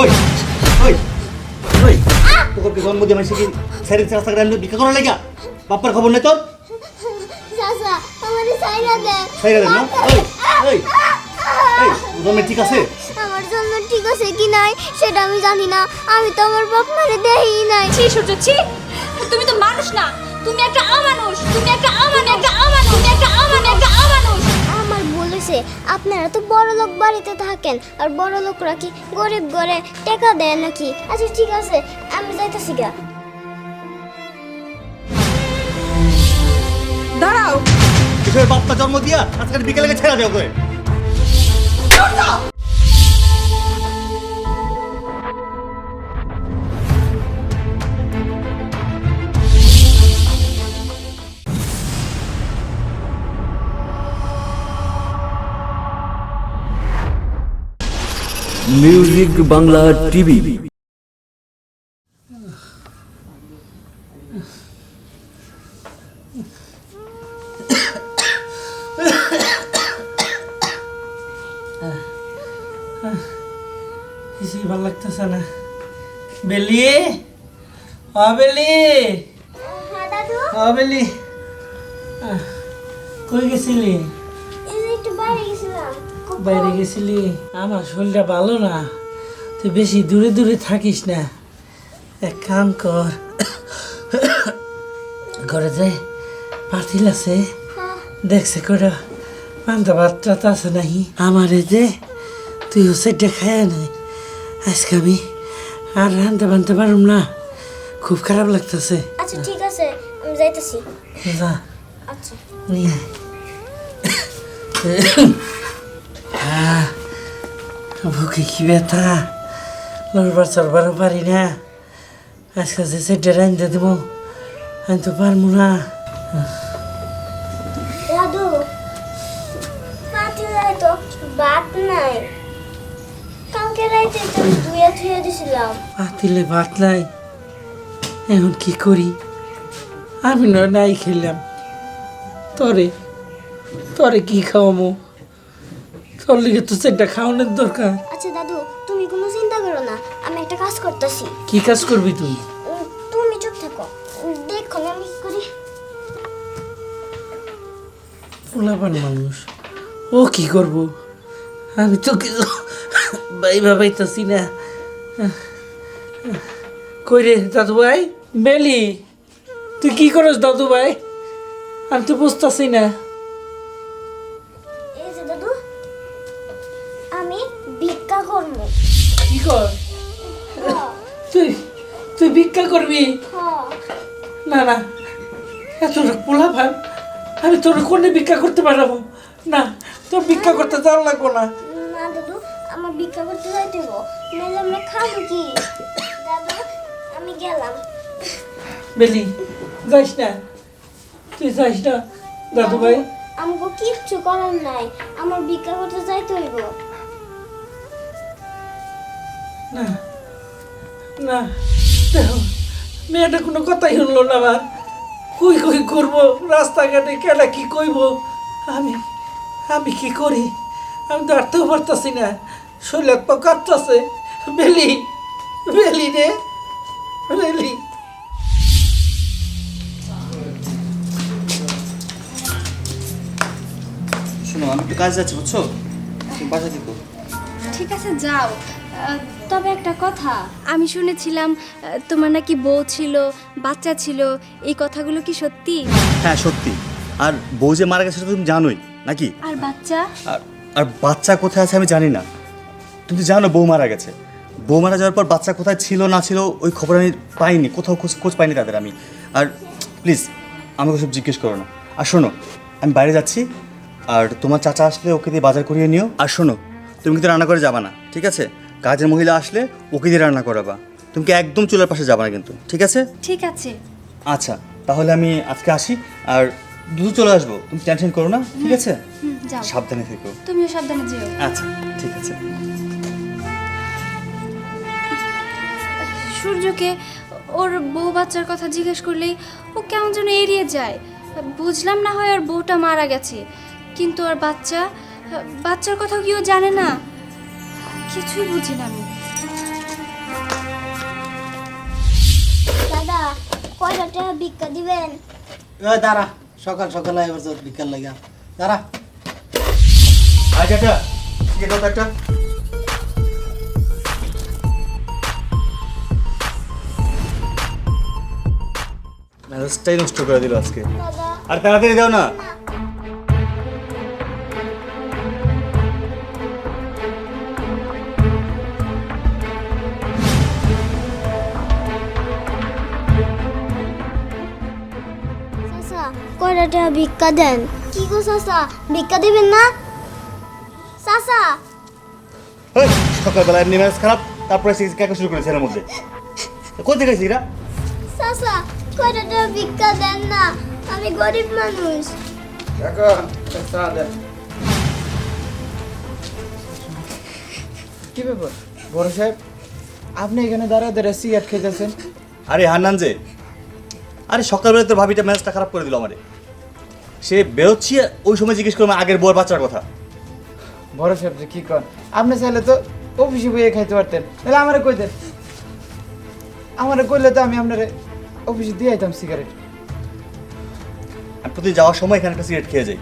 ওই ওই ওই। তোকে জন্ম দিয়ে মানুষকে স্যারের রাস্তা করে আনলো ভিক্ষা করার লাগা বাপ্পার খবর নেই তোর। চাচা আমারে সাইরা দে। সাইরা না? ওই, ওই। এই জন্মে ঠিক আছে? আমার জন্য ঠিক আছে কি নাই সেটা আমি জানি না। আমি তো আমার বাপ মারে দেই নাই। ছি সূর্য ছি। তুমি তো মানুষ না। তুমি একটা আমানুষ তুমি একটা একটা একটা একটা বলেছে আপনারা তো বড় লোক বাড়িতে থাকেন আর বড় লোকরা কি গরিব ঘরে টাকা দেয় নাকি? আচ্ছা ঠিক আছে আমি যাইতেছি গা। দাঁড়াও। কিশোরের বাপটা জন্ম দিয়া? আজকে বিকেলে ছেড়া দেওয়া মিউজিক বাংলা টিভি কিছুই ভালো লাগতেছে না বেলি ও বেলি ও বেলি কই গেছিলি বাইরে গেছিলি? আমার শরীরটা ভালো না। তুই বেশি দূরে দূরে থাকিস না। এক কাম কর। ঘরে যে পাতিল আছে দেখছে করে পান্তা ভাতটা তো আছে নাহি। আমারে যে তুই সেটা খায় নাই আজকে আমি আর রানতে বানতে পারুম না। খুব খারাপ লাগতেছে। আচ্ছা ঠিক আছে আমি যাইতেছি। যা। আচ্ছা। নিয়ে আয়। আহ, বুকে কি ব্যথা। লড়বার চড়বারও পারি না। আজকে যে সেটা রান্ধতে দেবো আমি তো পারব না। দাদু পাতিলে তো ভাত নাই। কালকে রাইতে তো ধুয়ে ধুয়ে দিছিলাম। পাতিলে ভাত নাই এখন কি করি? আমি নয় নাই খেলাম। তরে তরে কি খাওয়ামো? তোর লিগে তো সেটা খাওয়ানোর দরকার। আচ্ছা দাদু তুমি কোনো চিন্তা করো না আমি একটা কাজ করতেছি। কি কাজ করবি তুই? তুমি চুপ থাকো। দেখো না আমি কি করি। পোলাপান মানুষ। ও কি করব? আমি তো কিছু ভাইবা পাইতাছি না। কই রে দাদু ভাই? বেলি তুই কি করস দাদু ভাই? আমি তো বুঝতেছি না। ভিক্ষা করবি? হ্যাঁ। না না। এত পোলাপান আমি তোর কোনে ভিক্ষা করতে পারব? না তোর ভিক্ষা করতে যাওয়া লাগবো না। না দাদু আমার ভিক্ষা করতে হব নাহলে আমরা খাব কি? দাদু আমি গেলাম। বেলি যাইস না? তুই যাইস না দাদু ভাই? আমাকে কিচ্ছু করার নাই। আমার ভিক্ষা করতে যাইতে হইব। না না। মেয়েটা কোনো কথাই শুনলো না আমার। কই কই করব? রাস্তাঘাটে কেডা কি কইব? আমি আমি কি করি? আমি তো আটতেও পারতাছি না। শরীর পা কাঁপতাছে। বেলি বেলি রে বেলি। শোনো আমি একটু কাজ যাচ্ছি বুঝছ? বাসা থেকো। ঠিক আছে যাও। তবে একটা কথা। আমি শুনেছিলাম তোমার নাকি বউ ছিল বাচ্চা ছিল এই কথাগুলো কি সত্যি? হ্যাঁ সত্যি। আর বউ যে মারা গেছে সেটা তুমি জানোই নাকি? আর বাচ্চা? আর আর বাচ্চা কোথায় আছে আমি জানি না। তুমি তো জানো বউ মারা গেছে। বউ মারা যাওয়ার পর বাচ্চা কোথায় ছিল না ছিল ওই খবর আমি পাইনি কোথাও খোঁজ খোঁজ পাইনি তাদের আমি। আর প্লিজ আমাকে সব জিজ্ঞেস করো না। আর শোনো আমি বাইরে যাচ্ছি আর তোমার চাচা আসলে ওকে দিয়ে বাজার করিয়ে নিও। আর শোনো তুমি কিন্তু রান্না করে যাবা না ঠিক আছে? কাজের মহিলা আসলে ওকে দিয়ে রান্না করাবা। তুমি কি একদম চুলার পাশে যাবা না কিন্তু ঠিক আছে? ঠিক আছে। আচ্ছা তাহলে আমি আজকে আসি আর দ্রুত চলে আসব। তুমি টেনশন করো না ঠিক আছে? যাও। সাবধানে থেকো। তুমিও সাবধানে যেও। আচ্ছা ঠিক আছে। সূর্যকে ওর বউ বাচ্চার কথা জিজ্ঞেস করলেই ও কেমন যেন এড়িয়ে যায়। বুঝলাম না হয় ওর বউটা মারা গেছে কিন্তু আর বাচ্চা বাচ্চার কথা কি ও জানে না? কিছুই বুঝি না আমি। দাদা কয়টা টাকা ভিক্ষা দিবেন? দাঁড়া সকাল সকাল দাঁড়া। কি একটা? মেজাজটাই নষ্ট করে দিল আজকে। আর তাড়াতাড়ি দাও না। ভিক্ষা দেন। কি গো চাচা ভিক্ষা দিবেন না? চাচা ওই, সকালবেলা এমনি ম্যারেজ খারাপ তারপরে সে কেকা শুরু করেছে এর মধ্যে। কোথা থেকে এরা চাচা কয়টা টাকা ভিক্ষা দেন না? আমি গরিব মানুষ। কি ব্যাপার? বড় সাহেব আপনি এখানে দাঁড়া দাঁড়া সিগারেট খেতেছেন? আরে হান্নান যে আরে সকালবেলা তোর ভাবিটা ম্যাচটা খারাপ করে দিল আমারে। সে বেরোচ্ছে ওই সময় জিজ্ঞেস করলাম আগের বউয়ের বাচ্চার কথা। বড় সাহেব যে কি কর আপনি চাইলে তো অফিসে বইয়ে খাইতে পারতেন। তাহলে আমারে কই দেন? আমারে কইলে তো আমি আপনার অফিসে দিয়ে আইতাম সিগারেট। আমি প্রতিদিন যাওয়ার সময় এখানে একটা সিগারেট খেয়ে যাই।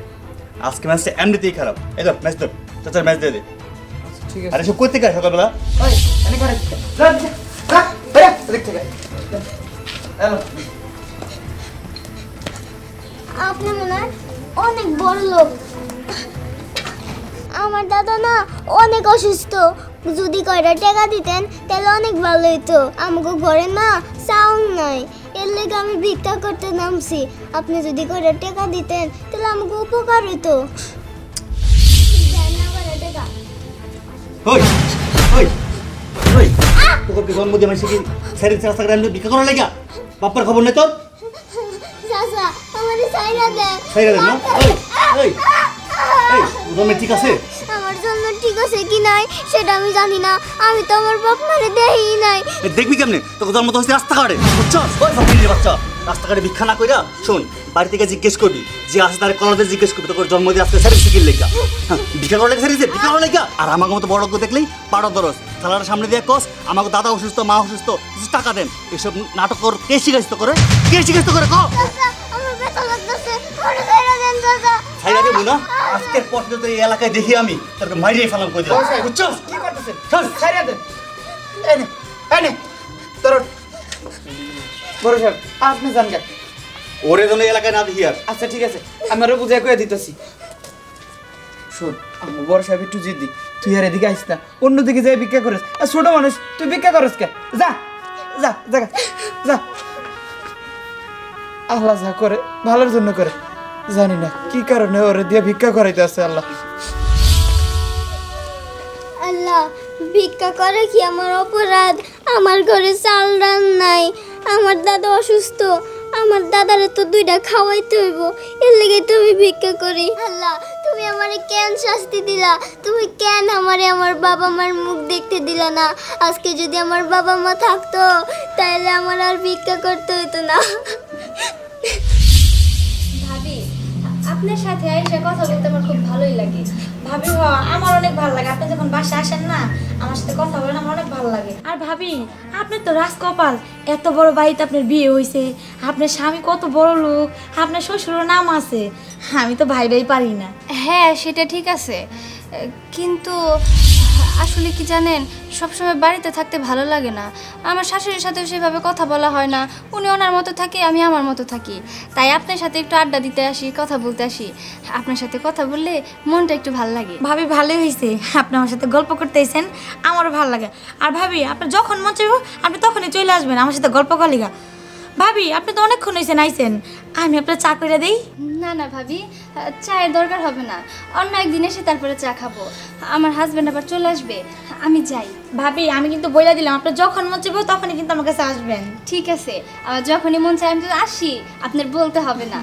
আজকে ম্যাচটা এমনিতেই খারাপ। এই তো ম্যাচ তো চাচার ম্যাচ দিয়ে দে। ঠিক আছে। আরে সব করতে কাজ সকালবেলা? ওই এনে করে যা যা, যা বেরা এদিক থেকে হ্যালো। আপনি মনে হয় অনেক বড় লোক। আমার দাদা না অনেক অসুস্থ। যদি কয়টা টাকা দিতেন তাহলে অনেক ভালো হইতো। আমাকে ঘরে না সাউন্ড নাই। এর লেগে আমি ভিক্ষা করতে নামছি। আপনি যদি কয়টা টাকা দিতেন তাহলে আমাকে উপকার হইতো। তোকে রাস্তা ভিক্ষা করার লাগা? বাপ্পার খবর নেই তোর? সাইরা দেন না? ওই এই জন্মে ঠিক আছে? আমার জন্য ঠিক আছে কি নাই সেটা আমি জানি না। আমি তো আমার বাপ মারে দেই নাই। দেখবি কেমনে? তোকে জন্ম তো হচ্ছে রাস্তাঘাটে বুঝছস? ওই ফকিরের বাচ্চা। রাস্তাঘাটে ভিক্ষা না কইরা শোন বাড়ি থেকে জিজ্ঞেস করবি যে আছে তার কলেজে জিজ্ঞেস করবি তোর জন্মদিন আজকে স্যারের শিখির লেখা ভিক্ষা করার লেগে স্যারিছে ভিক্ষা করার লেখা আর আমাকে মতো বড় দেখলেই পাড়া দরস। থালার সামনে দিয়ে কস আমাকে দাদা অসুস্থ মা অসুস্থ কিছু টাকা দেন। এসব নাটক কর কে শিখাইছ করে কে শিখাইছ করে ক? ছাইরা দেবো না আজকের পর তো এই এলাকায় দেখি আমি মাইরিয়ে ফেলাম কই দিলাম। বুঝছস কি করতেছেন? চল। ছাইরা দেন এনে এনে তোর বড় সাহেব আপনি জান গা। ওরে জন্য এলাকায় না দেখি আর। আচ্ছা ঠিক আছে। আমারও বুঝাই কয়ে দিতেছি। শোন আমার বড় সাহেব একটু জিদ্দি। তুই আর এদিকে আসিস না অন্যদিকে যাই ভিক্ষা করিস। আর ছোট মানুষ তুই ভিক্ষা করিস কে? যা যা জায়গা যা। আল্লাহ যা করে ভালোর জন্য করে। জানি না কি কারণে ওরে দিয়ে ভিক্ষা করাইতে আছে আল্লাহ? আল্লাহ, ভিক্ষা করে কি আমার অপরাধ? আমার ঘরে চাল, ডাল নাই, আমার দাদা অসুস্থ, আমার দাদারে তো দুইটা খাওয়াইতে হইব, এর লেগে তুমি ভিক্ষা করি। আল্লাহ, তুমি আমারে কেন শাস্তি দিলা? তুমি কেন আমারে আমার বাবা মার মুখ দেখতে দিলা না? আজকে যদি আমার বাবা মা থাকতো তাহলে আমার আর ভিক্ষা করতে হইতো না। আপনার সাথে আইসা কথা বলতে আমার খুব ভালোই লাগে। ভাবি, হ, আমার অনেক ভালো লাগে। আপনি যখন বাসায় আসেন না, আমার সাথে কথা বলেন, আমার অনেক ভালো লাগে। আর ভাবি আপনি তো রাজকপাল, এত বড় বাড়িতে আপনার বিয়ে হয়েছে আপনার স্বামী কত বড় লোক, আপনার শ্বশুরের নাম আছে। আমি তো ভাইরাই পারি না। হ্যাঁ সেটা ঠিক আছে। কিন্তু আসলে কি জানেন সবসময় বাড়িতে থাকতে ভালো লাগে না। আমার শাশুড়ির সাথেও সেভাবে কথা বলা হয় না। উনি ওনার মতো থাকে, আমি আমার মতো থাকি। তাই আপনার সাথে একটু আড্ডা দিতে আসি, কথা বলতে আসি। আপনার সাথে কথা বললে মনটা একটু ভালো লাগে। ভাবি, ভালোই হয়েছে আপনি আমার সাথে গল্প করতে এসেন আমারও ভালো লাগে। আর ভাবি আপনি যখন মন চাইব, আপনি তখনই চলে আসবেন। আমার সাথে গল্প কলিগা ভাবি আপনি তো অনেকক্ষণ হয়েছেন আইসেন আমি আপনার চা করে দিই। না না ভাবি চায়ের দরকার হবে না। অন্য একদিন এসে তারপরে চা খাব। আমার হাজব্যান্ড আবার চলে আসবে। আমি যাই। ভাবি আমি কিন্তু বইলা দিলাম আপনার যখন মন চাইব তখনই কিন্তু আমার কাছে আসবেন। ঠিক আছে আমার যখনই মন চাই আমি তো আসি আপনার বলতে হবে না।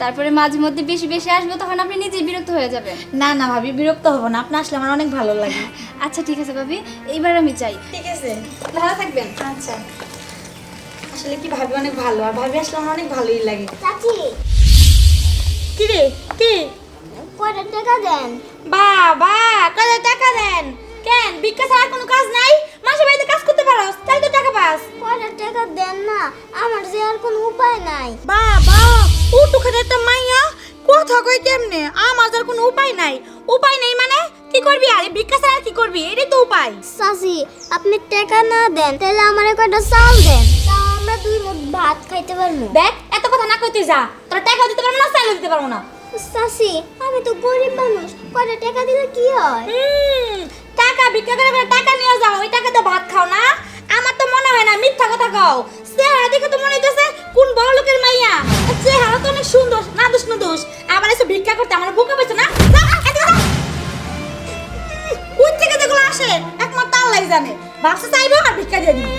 তারপরে মাঝে মধ্যে বেশি বেশি আসব তখন আপনি নিজেই বিরক্ত হয়ে যাবেন। না না ভাবি বিরক্ত হব না আপনি আসলে আমার অনেক ভালো লাগে। আচ্ছা ঠিক আছে ভাবি এইবার আমি যাই। ঠিক আছে ভালো থাকবেন। আচ্ছা। আসলে কি ভাবি অনেক ভালো আর ভাবি আসলে আমার অনেক ভালোই লাগে। চাচি। কি রে কি? কয়টা টাকা দেন? বাবা কত টাকা দেন? কেন ভিক্ষা ছাড়া কোনো কাজ নাই? মাসে বাড়িতে কাজ করতে পারো তাই তো টাকা পাস। কয়টা টাকা দেন না আমার যে আর কোনো উপায় নাই। বাবা উটুখানে একটা মাইয়া কথা কই কেমনে? আমার যার কোনো উপায় নাই। উপায় নেই মানে কি করবি আরে? ভিক্ষা ছাড়া কি করবি? এটাই তো উপায়। চাচি আপনি টাকা না দেন তাহলে আমার কয়টা চাল দেন? দুই মুঠ ভাত খাইতে পারব দেখ এত কথা না কইতে যা। তোরা টাকা দিতে পারব না চাইলে দিতে পারব না। চাচি আমি তো গরিব মানুষ কয়টা টাকা দিলে কি হয়? হুম, টাকা ভিক্ষা করে করে টাকা নিয়ে যাও ওই টাকাতে ভাত খাও না। আমার তো মনে হয় না মিথ্যা কথা খাও চেহারা দেখে তো মনে হইতেছে কোন বড় লোকের মাইয়া। চেহারা তো অনেক সুন্দর না দোষ না দোষ আবার এসে ভিক্ষা করতে আমার বুকে পেয়েছে না। কোন থেকে যেগুলো আসে একমাত্র আল্লাহ জানে। ভাবছে চাইব আর ভিক্ষা দিয়ে দিবি।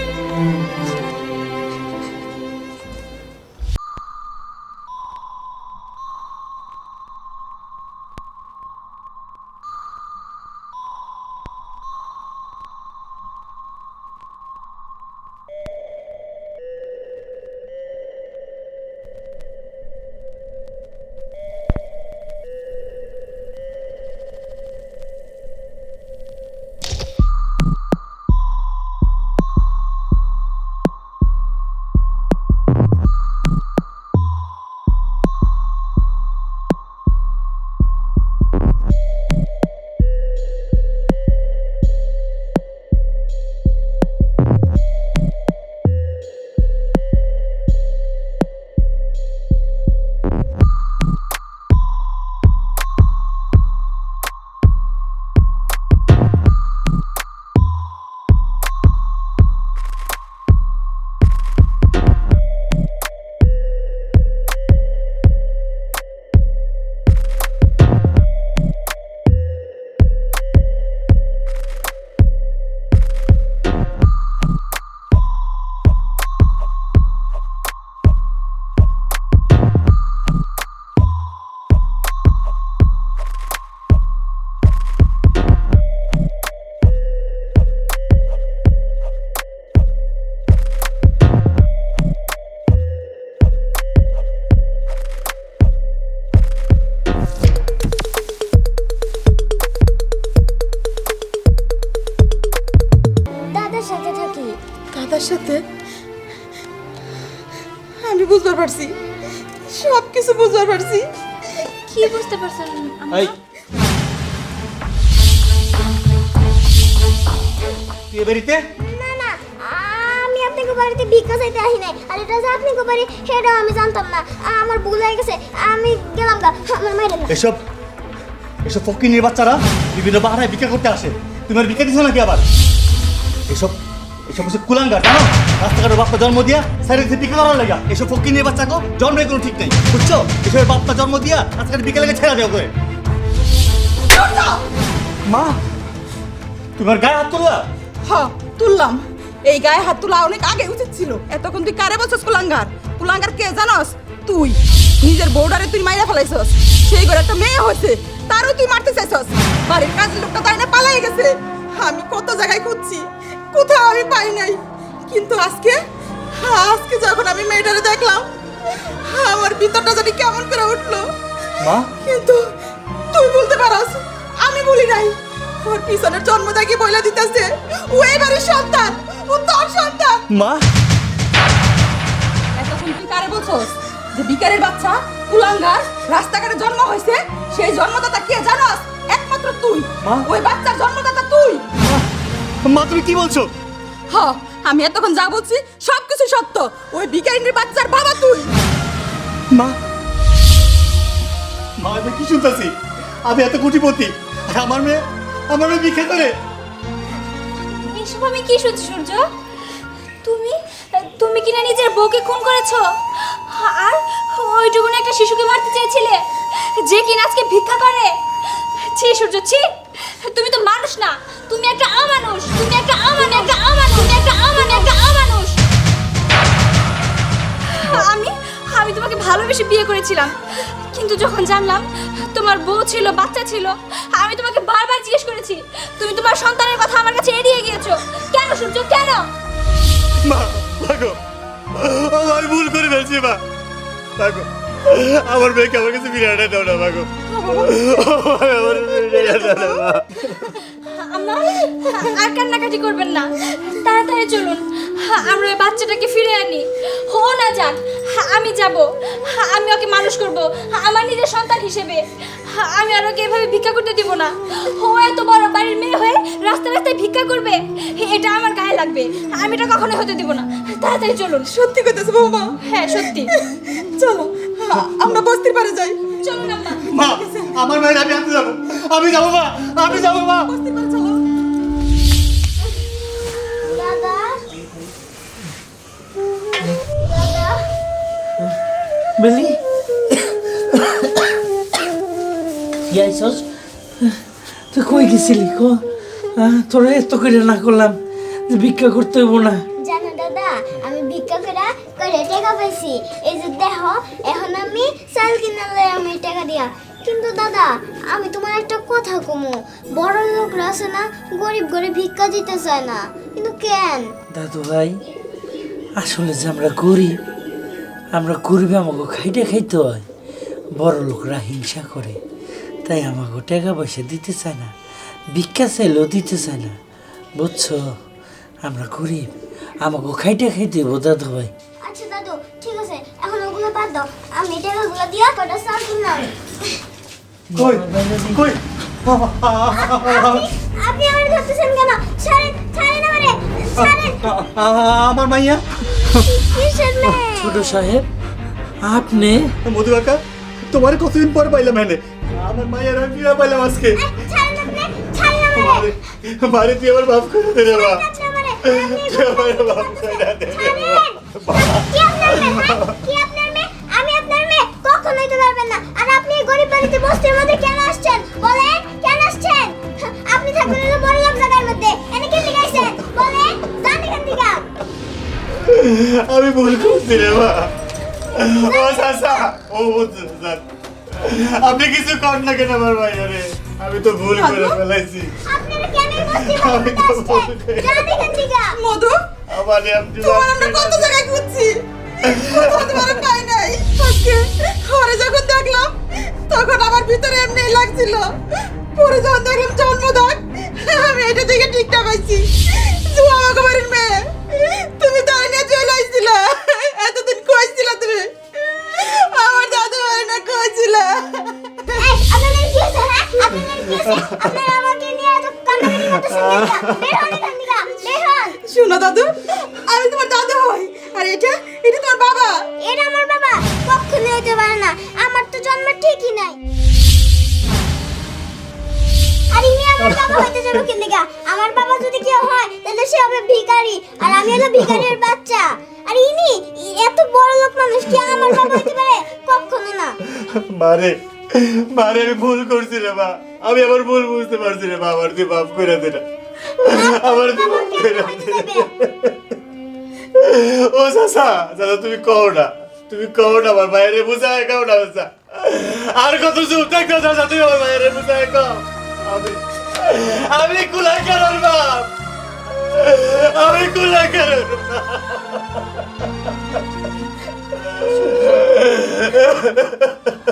সাথে? আমি বুঝতে পারছি। সব কিছু বুঝতে পারছি। কি বুঝতে পারছেন আম্মা? এই। তুই এ বাড়িতে? না না। আমি আপনাকে বাড়িতে ভিক্ষা চাইতে আসি নাই। আর এটা যে আপনাকে বাড়ি সেটাও আমি জানতাম না। আমার ভুল হয়ে গেছে। আমি গেলাম গা। আমার মাইরেন না। এসব এসব ফকিনের বাচ্চারা বিভিন্ন বাহারায় ভিক্ষা করতে আসে। তুমি আর ভিক্ষা দিছো নাকি আবার? এসব এসব হচ্ছে কুলাঙ্গার, জানো? রাস্তাঘাটের বাপ্পা জন্ম দিয়া সাইডে ভিক্ষা করার লাগা। এসব ফকিনের বাচ্চাকে জন্মের কোনো ঠিক নেই। বুঝছ? এসবের বাপ্পা জন্ম দিয়া রাস্তাঘাটে লেগে ছেড়া দেওয়া করে। মা তোমার গায়ে হাত তুললা? হ, তুললাম। এই গায়ে হাত তোলা অনেক আগে উচিত ছিল। এতক্ষণ তুই কারে বলছিস কুলাঙ্গার? কুলাঙ্গার কে জানস? তুই। নিজের বউডারে তুই মাইরা ফেলাইছস। সেই ঘরে একটা মেয়ে হয়েছে, তারও তুই মারতে চাইছস। বাড়ির কাজের লোকটা তাই না পালাই গেছে? আমি কত জায়গায় খুঁজছি। কোথাও আমি পাই নাই। কিন্তু আজকে আজকে যখন আমি মেয়েটারে দেখলাম আমার ভিতরটা জানি কেমন করে উঠল। মা? কিন্তু তুই বলতে পারস আমি বলি নাই। ওর পিছনের জন্মদাগি বইলা দিতেছে। ও এবারে সন্তান ও তোর সন্তান। মা? এতক্ষণ তুই কারে বলছস? যে বিকারের বাচ্চা কুলাঙ্গার রাস্তাঘাটে জন্ম হয়েছে সেই জন্মদাতা কে জানাস? একমাত্র তুই। ওই বাচ্চার জন্মদাতা তুই। মা তুমি কি বলছো? হ আমি এতক্ষণ যা বলছি সবকিছু সত্য। ওই বিকারিনীর বাচ্চার বাবা তুই। মা। মা আমি কি শুনতেছি? আমি এত কোটিপতি আর আমার মেয়ে আমার মেয়ে ভিক্ষা করে। এসব আমি কি শুনছি সূর্য? তুমি তুমি কিনা নিজের বউকে খুন করেছ? আর ওইটুকুন একটা শিশুকে মারতে চেয়েছিলে যে কিনা আজকে ভিক্ষা করে? ছি সূর্য ছি। তুমি তো মানুষ না। তুমি একটা আমানুষ তুমি একটা আমান একটা আমানুষ একটা আমান একটা আমানুষ আমি আমি তোমাকে ভালোবেসে বিয়ে করেছিলাম। কিন্তু যখন জানলাম তোমার বউ ছিল, বাচ্চা ছিল, আমি তোমাকে বারবার জিজ্ঞেস করেছি, তুমি তোমার সন্তানের কথা আমার কাছে এড়িয়ে গিয়েছো। কেন সূর্য কেন? মা ভাগো আমি ভুল করে ফেলছি, মা। ভাগো আমার মেয়েকে আমার কাছে বিরিয়ানি দাও না ভাগো আমার বিরিয়ানি দাও না আর কান্নাকাটি করবেন না। তাড়াতাড়ি চলুন। আমরা ওই বাচ্চাটাকে ফিরে আনি। হো না যাক আমি যাব। আমি ওকে মানুষ করব আমার নিজের সন্তান হিসেবে। আমি আর ওকে এভাবে ভিক্ষা করতে দিব না। হো এত বড় বাড়ির মেয়ে হয়ে রাস্তায় রাস্তায় ভিক্ষা করবে? এটা আমার গায়ে লাগবে। আমি এটা কখনোই হতে দিব না। তাড়াতাড়ি চলুন। সত্যি কথা বৌমা? হ্যাঁ সত্যি। চলো আমরা বস্তির পারে যাই। চলুন আম্মা মা। আমার মায়ের আমি আনতে যাব। আমি যাব মা। আমি যাব মা। বস্তির পারে চলো। দাদা। দাদা বেলি তুই কই গেছিলি কো? আহ, তোরা এত করে না করলাম যে ভিক্ষা করতে হইব না। করে টাকা পাইছি। এই যে দেখো, এখন আমি চাল কিনালে আমি টাকা দিয়া। কিন্তু দাদা, আমি তোমার একটা কথা কমু। বড় লোকরা আছে না, গরিব গরিব ভিক্ষা দিতে চায় না। কিন্তু কেন? দাদু ভাই, আসলে যে আমরা গরিব, আমরা গরিবে আমাকে খাইতে খাইতে হয়। বড় লোকরা হিংসা করে। তাই আমাকে টাকা পয়সা দিতে চায় না, ভিক্ষা চাইলেও দিতে চায় না। বুঝছ? আমরা গরিব, আমাকে খাইতে খাইতে দাদু ভাই। এখন ওগুলো দাও আমি টাকাগুলো দিয়া কটা চাল কিনলাম কই? কই? আপনি আমার ধরতেছেন কেন? ছাড়েন ছাড়েন আমারে ছাড়েন। আমার মাইয়া। কিসের মেয়ে? ছোট সাহেব আপনি? মধু কাকা তোমার কতদিন পর পাইলাম এনে? আমার মায়ের আমি ফিরে পাইলাম আজকে? মারে তুই আমার বাপ করে দে আমার। বাপ করে দে রে মা। কি আপনার মেয়ে হ্যাঁ? কি আপনার মেয়ে আমি আপনার মেয়ে কখনোই পারবেন না। আর আপনি এই গরিব বাড়িতে বস্তির মধ্যে কেন আসছেন? বলেন কেন আসছেন? আপনি থাকবেন হলো বড় লোক জায়গার মধ্যে। এনে কে লিখাইছেন বলেন জান এখান থেকে। আমি ভুল করছি রে মা। ও চাচা ও বুঝছ স্যার আপনি কিছু কর না কেন আমার ভাই আরে আমি তো ভুল করে ফেলাইছি। আপনারা কেন বস্তির আমি মধ্যে তো আসছেন? জান এখান থেকে। মধু তোমার আমরা কত জায়গায় কোথাও তোমার পাই নাই। আজকে ঘরে যখন দেখলাম তখন আমার ভিতরে এমনি লাগছিল পরে যখন দেখলাম জন্মদাগ আমি এটা থেকে ঠিকঠাক পাইছি তুই আমাকে বাড়ির মেয়ে তুমি তার নিয়ে চলে আসছিল এতদিন কইছিল তুমি আমার দাদু বাড়ি না কইছিল এই, আপনাদের কি হয়েছে? আপনাদের কি হয়েছে? আপনারা আমাকে নিয়ে এত কান্নাকাটি করতেছেন কেন? বের হন এখান থেকে, বের হন। শোনো দাদু আমি তোমার দাদু হই আর এটা এটা তোমার বাবা এটা আমার হতে পারে না। আমার তো জন্ম ঠিকই নাই। আর ইনি আমার বাবা হইতে যাবে কেন থেকে আমার বাবা যদি কেউ হয় তাহলে সে হবে ভিখারি আর আমি হলো ভিখারির বাচ্চা। আর ইনি এত বড় লোক মানুষ কি আমার বাবা হইতে পারে? কখনো না। মারে মারে আমি ভুল করছি রে মা। আমি আমার ভুল বুঝতে পারছি রে মা আমার তুই মাফ করে দে না। আমার তুই মাফ করে দে ও চাচা চাচা তুমি কও না। তুমি কও না, আমার মায়ের বুঝায় কও না চাচা আর কত চুপ থাকতো চাচা তুমি আমার মায়ের বুঝায় কও। আমি আমি কুলাকার বাপ। আমি কুলাকার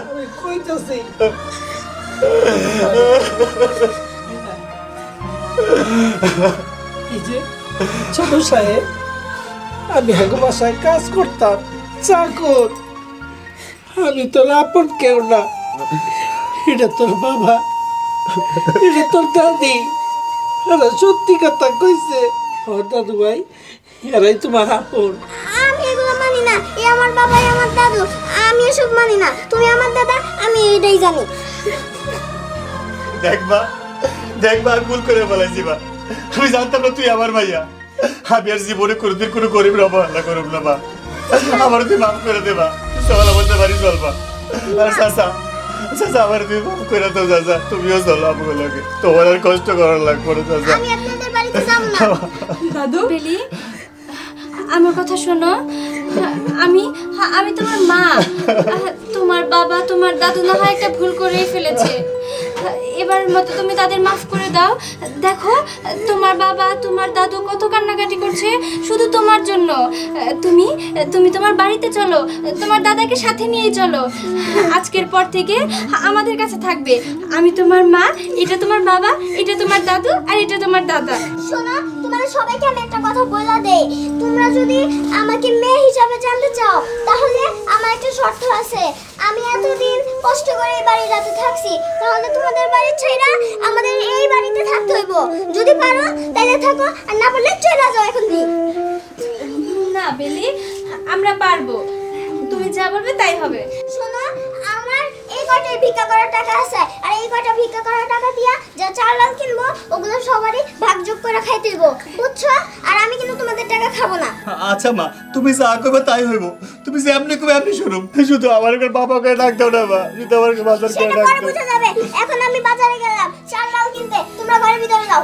আমি কইতাছি। এই যে, ছোট সাহেব, আমি বাসায় কাজ করতাম। চাকর। আমি তোর আপন কেউ না। এটা তোর বাবা। এটা তোর দাদি। এরা সত্যি কথা কইছে। ও দাদু ভাই এরাই তোমার আপন। আমি এগুলো মানি না। এ আমার বাবা এ আমার দাদু। আমি এসব মানি না। তুমি আমার দাদা আমি এটাই জানি। দেখবা দেখবা আমি ভুল করে ফেলাইছি বা আমি জানতাম না তুই আমার ভাইয়া। আমি আর জীবনে কোনোদিন কোনো গরিবের অবহেলা করব না বা আমার তুই মাফ করে দেবা? সকাল বলতে পারি চলবা। আর চাচা চাচা আমার তুই মাফ করে দাও চাচা তুমিও চলো লাগে। তোমার আর কষ্ট করার লাগবে না চাচা। আমি আপনাদের বাড়িতে যাব না। দাদু? বেলি আমার কথা শোনো। আমি আমি তোমার মা। তোমার বাবা তোমার দাদু না হয় একটা ভুল করেই ফেলেছে। এবারের মতো তুমি তাদের মাফ করে দাও। দেখো, তোমার বাবা, তোমার দাদু কত কান্নাকাটি করছে শুধু তোমার জন্য। তুমি তুমি তোমার বাড়িতে চলো, তোমার দাদাকে সাথে নিয়ে চলো। আজকের পর থেকে আমাদের কাছে থাকবে। আমি তোমার মা, এটা তোমার বাবা, এটা তোমার দাদু, আর এটা তোমার দাদা। শোনো তোমাদের সবাইকে আমি একটা কথা বলে দেই। তোমরা যদি আমাকে মেয়ে হিসাবে জানতে চাও তাহলে আমার একটা শর্ত আছে। আমি এতদিন কষ্ট করে এই বাড়িটাতে থাকছি তাহলে তোমাদের বাড়ি ছেড়া আমাদের এই বাড়িতে থাকতে হইব। যদি পারো তাহলে থাকো আর না পারলে চলে যাও এখন দিন না বেলি আমরা পারব। তুমি যা বলবে তাই হবে। শোনো কয়টাই ভিক্ষা করার টাকা আছে। আর এই কয়টা ভিক্ষা করার টাকা দিয়া যা চাল কিনবো ওগুলো সবারই ভাগযোগ করে খাইতে দেবো বুঝছ? আর আমি কিন্তু তোমাদের টাকা খাব না। আচ্ছা মা তুমি যা করবে তাই হইব। তুমি যে এমনি করবে এমনি শুনুম। শুধু আমার করে বাবাকে ডাক দাও না মা শুধু আমার বাজার করে সেটা ডাক পরে দাও। বোঝা যাবে। এখন আমি বাজারে গেলাম চাল ডাল কিনতে। তোমরা ঘরের ভিতরে যাও।